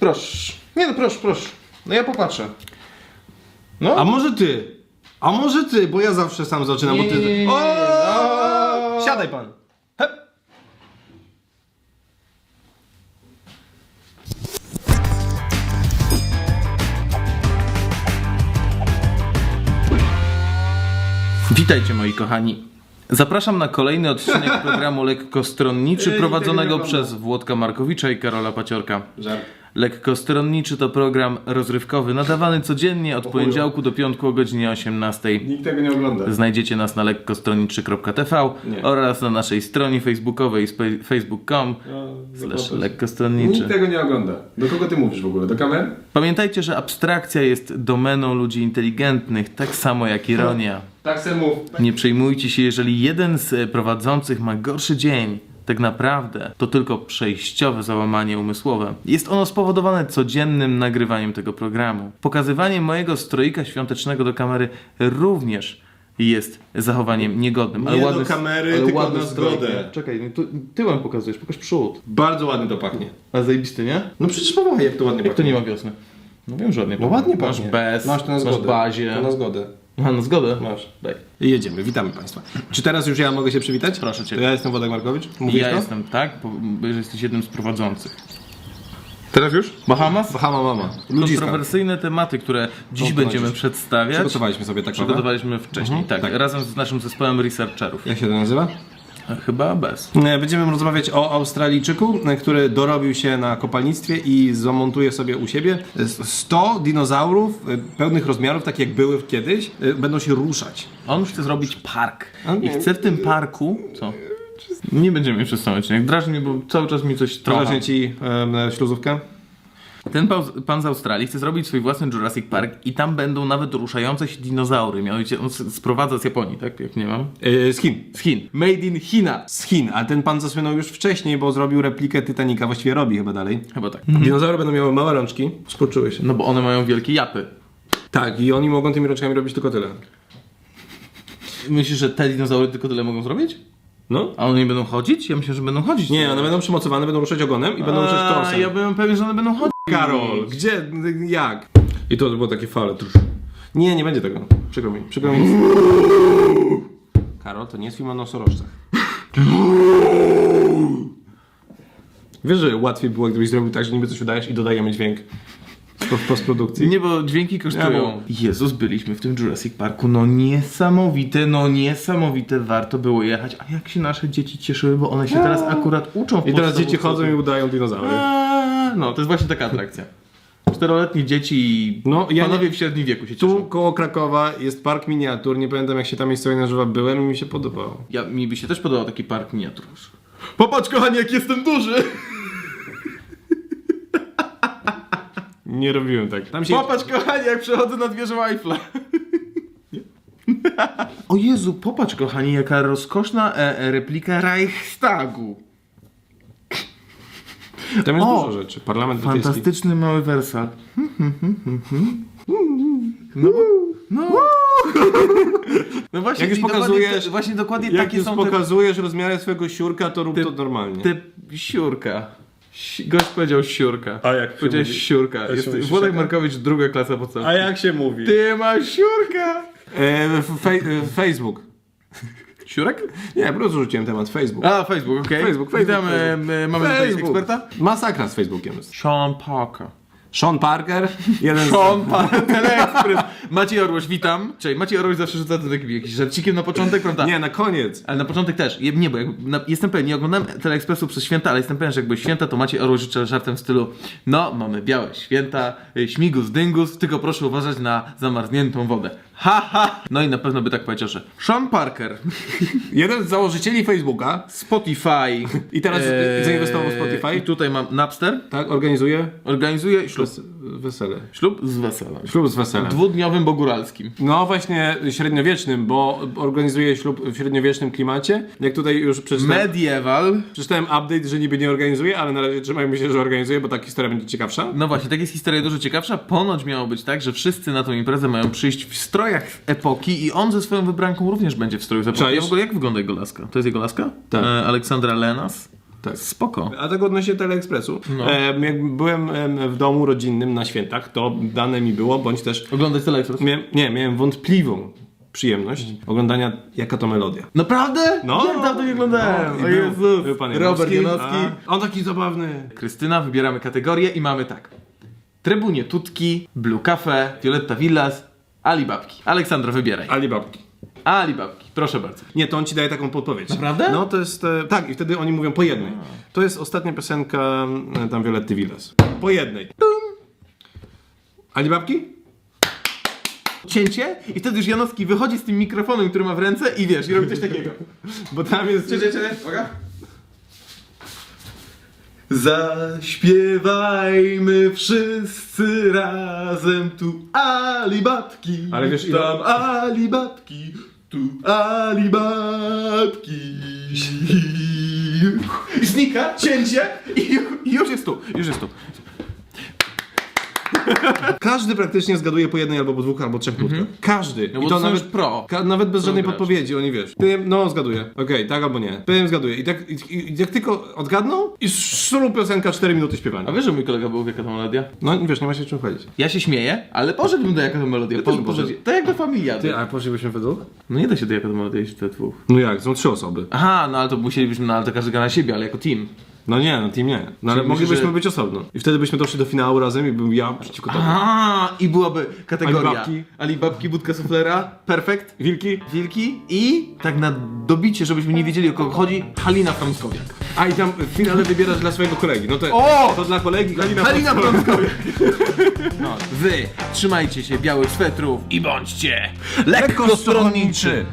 Proszę. Nie no, proszę, proszę. No ja popatrzę. No. A może ty? A może ty, bo ja zawsze sam zaczynam, bo Nie, ty... nie, nie, nie. O! Siadaj pan. Hep. Witajcie moi kochani. Zapraszam na kolejny odcinek programu Lekkostronniczy Ej, prowadzonego przez Włodka Markowicza i Karola Paciorka. Żart. Lekkostronniczy to program rozrywkowy nadawany codziennie od poniedziałku do piątku o godzinie 18. Nikt tego nie ogląda. Znajdziecie nas na lekkostronniczy.tv Nie. oraz na naszej stronie facebookowej spe- facebook.com slash lekkostronniczy. Nikt tego nie ogląda. Do kogo ty mówisz w ogóle? Do kamer? Pamiętajcie, że abstrakcja jest domeną ludzi inteligentnych, tak samo jak ironia. Tak se mów. Nie przejmujcie się, jeżeli jeden z e, prowadzących ma gorszy dzień. Tak naprawdę to tylko przejściowe załamanie umysłowe. Jest ono spowodowane codziennym nagrywaniem tego programu. Pokazywanie mojego stroika świątecznego do kamery również jest zachowaniem niegodnym. Nie do kamery, ale tylko ładny na zgodę. Czekaj, no tyłem pokazujesz, pokaż przód. Bardzo ładnie to pachnie. A zajebisty, nie? No przecież pomachaj, jak to ładnie Jak to nie ma wiosny? No wiem, że ładnie No ładnie Masz pachnie. bez, Masz to na masz zgodę. bazie. To na zgodę. Aha, na zgodę? Masz. Daj. Jedziemy, witamy Państwa. Czy teraz już ja mogę się przywitać? Proszę cię. To ja jestem Wodek Markowicz. Mówisz ja to? jestem, tak? Bo, bo jesteś jednym z prowadzących. Teraz już? Bahamas? Bahama mama. Ludziska. Kontrowersyjne tematy, które dziś będziemy przedstawiać. Przygotowaliśmy sobie tak? Przygotowaliśmy wcześniej, tak, tak. Razem z naszym zespołem researcherów. Jak się to nazywa? Chyba bez. E, Będziemy rozmawiać o Australijczyku, e, który dorobił się na kopalnictwie i zamontuje sobie u siebie e, 100 dinozaurów e, pełnych rozmiarów, tak jak były kiedyś, będą się ruszać. On chce zrobić park. I chce w tym parku. Co? Nie będziemy przez cały odcinek. Drażni mnie, bo cały czas mi coś trochę. Proszę ci e, śluzówkę. Ten pan, pan z Australii chce zrobić swój własny Jurassic Park i tam będą nawet ruszające się dinozaury. Mianowicie on sprowadza z Japonii, tak? Jak nie mam. E, z Chin. Z Chin. Made in China. Z Chin, a ten pan zasłynął już wcześniej, bo zrobił replikę Titanica, właściwie robi chyba dalej. Chyba tak. Dinozaury będą miały małe rączki, skurczyły się. No bo one mają wielkie japy. Tak, i oni mogą tymi rączkami robić tylko tyle. Myślisz, że te dinozaury tylko tyle mogą zrobić? No? A one nie będą chodzić? Ja myślę, że będą chodzić. Nie, one będą przymocowane, będą ruszać ogonem i będą ruszać A, torsem. Ja byłem pewien, że one będą chodzić. Karol, gdzie, jak? I to było takie fale. Trusz. Nie, nie będzie tego. Przykro mi, przykro mi. Karol, to nie jest film o nosorożcach. Wiesz, że łatwiej było, gdybyś zrobił tak, że niby coś udajesz i dodajemy dźwięk w postprodukcji. Nie, bo dźwięki kosztują. Ja, bo- Jezus, byliśmy w tym Jurassic Parku. No niesamowite, no niesamowite. Warto było jechać. A jak się nasze dzieci cieszyły, bo one się teraz akurat uczą w I teraz dzieci chodzą i udają dinozaury. No, to jest właśnie taka atrakcja. Czteroletnie dzieci i No, ja panowie nie- w średnim wieku się Tu cieszą. koło Krakowa jest park miniatur. Nie pamiętam jak się tam miejscowie nazywa. Byłem i mi się podobało. Ja, mi by się też podobał taki park miniatur. Popatrz kochani, jak jestem duży! Nie robiłem tak. Tam się... Popatrz kochani, jak przechodzę nad wieżą Eiffla. o Jezu, popatrz kochani, jaka rozkoszna e, e, replika Reichstagu. Tam jest O! dużo rzeczy. Parlament brytyjski. Fantastyczny mały wersal. No, no. no właśnie, Jak już pokazujesz- te- właśnie dokładnie Jak takie już są te, pokazujesz rozmiary swojego siurka, to rób Ty- to normalnie. te siurka. Si- Gość powiedział siurka. A jak Powiedziałeś mówi? siurka. Jest, mówi Włodek? Markowicz, druga klasa podstawowa. jak się mówi? Ty masz siurka! E, e, Facebook. Siurek? Nie, po prostu rzuciłem temat Facebook. A, Facebook, okej. Facebook, Facebook, Witamy, Facebook. e, mamy tutaj Facebook. eksperta? Masakra z Facebookiem jest. Sean Parker. Sean Parker, jeden. Sean Parker, Teleekspres. Maciej Orłoś, witam. Cześć, Maciej Orłoś zawsze rzuca to takim jakimś żarcikiem na początek, prawda? Nie, na koniec. Ale na początek też. Nie, bo jak, na, jestem pewien, nie oglądałem Teleekspresu przez święta, ale jestem pewien, że jakby święta, to Maciej Orłoś życzę żartem w stylu no, mamy białe święta, śmigus, dyngus, tylko proszę uważać na zamarzniętą wodę. Ha, ha! No i na pewno by tak powiedział, że Sean Parker, Jeden z założycieli Facebooka, Spotify. I teraz zainwestował w Spotify? I tutaj mam Napster. tak, organizuje Organizuje ślub. wes- wesele. Ślub z weselem. Ślub z weselem. Dwudniowym bogóralskim. No właśnie średniowiecznym, bo organizuje ślub w średniowiecznym klimacie. Jak tutaj już przeczytałem, Medieval. przeczytałem update, że niby nie organizuje, ale na razie trzymajmy się, że organizuje, bo ta historia będzie ciekawsza. No właśnie, tak jest historia dużo ciekawsza. Ponoć miało być tak, że wszyscy na tą imprezę mają przyjść w strojach epoki i on ze swoją wybranką również będzie w stroju z epoki. Ja w ogóle jak wygląda jego laska? To jest jego laska? Tak. E, Aleksandra Lenas. Tak. Spoko. A tak odnośnie Teleekspresu. No. E, jak byłem em, w domu rodzinnym na świętach, to dane mi było, bądź też Oglądać Teleexpress? miałem, nie, miałem wątpliwą przyjemność oglądania jaka to melodia. Naprawdę? No. Jak dawno nie oglądałem? No, był- Jezus. był pan Robert Janowski, Janowski. a On taki zabawny. Krystyna, wybieramy kategorię i mamy tak. Trybunie Tutki, Blue Cafe, Violetta Villas, Alibabki. Aleksandro, wybieraj. Alibabki. Alibabki, proszę bardzo. Nie, to on ci daje taką podpowiedź. Naprawdę? No to jest. E, tak, i wtedy oni mówią po jednej. To jest ostatnia piosenka e, tam Violetty Villas. Po jednej. Alibabki? Cięcie i wtedy już Janowski wychodzi z tym mikrofonem, który ma w ręce i wiesz, i robi coś takiego. Bo tam jest. Czekaj, czekaj, uwaga. Zaśpiewajmy wszyscy razem tu Alibabki. Ale wiesz, ile- Tam Alibabki, tu Alibabki. I znika, cięcie i ju- i już jest tu, już jest tu. Każdy praktycznie zgaduje po jednej albo po dwóch, albo trzech nutkach. Każdy. Mhm. No bo to są już pro. Ka- nawet bez żadnej gracze. podpowiedzi, oni wiesz. Pym, no zgaduję. Okej, tak albo nie. Pym zgaduje. I, tak, i, i, jak tylko odgadną, i szuru piosenka 4 minuty A śpiewania. wiesz, że mój kolega był jaka to melodia? No wiesz, nie ma się czym chwalić. Ja się śmieję, ale poszedłbym do jaka to melodia. Po, też bym poszedł- poszedł. to jak do familia. Ty, a poszlibyśmy według? No nie da się do jaka to melodia iść we dwóch. No jak, są trzy osoby. Aha, no ale to musielibyśmy, no ale to każdy gra na siebie, ale jako team. No nie, no team nie. No ale Czyli moglibyśmy że- być osobno. I wtedy byśmy doszli do finału razem i bym ja przeciwko tobie. Aha, i byłaby kategoria Alibabki. Alibabki, budka suflera, perfekt, Wilki? wilki i tak na dobicie, żebyśmy nie wiedzieli o kogo chodzi, Halina Frąckowiak. A i tam w finale wybierasz dla swojego kolegi. No to, O! to dla kolegi Halina, Halina Frąckowiak. Frąckowiak. No, wy trzymajcie się białych swetrów i bądźcie Lekkostronniczy.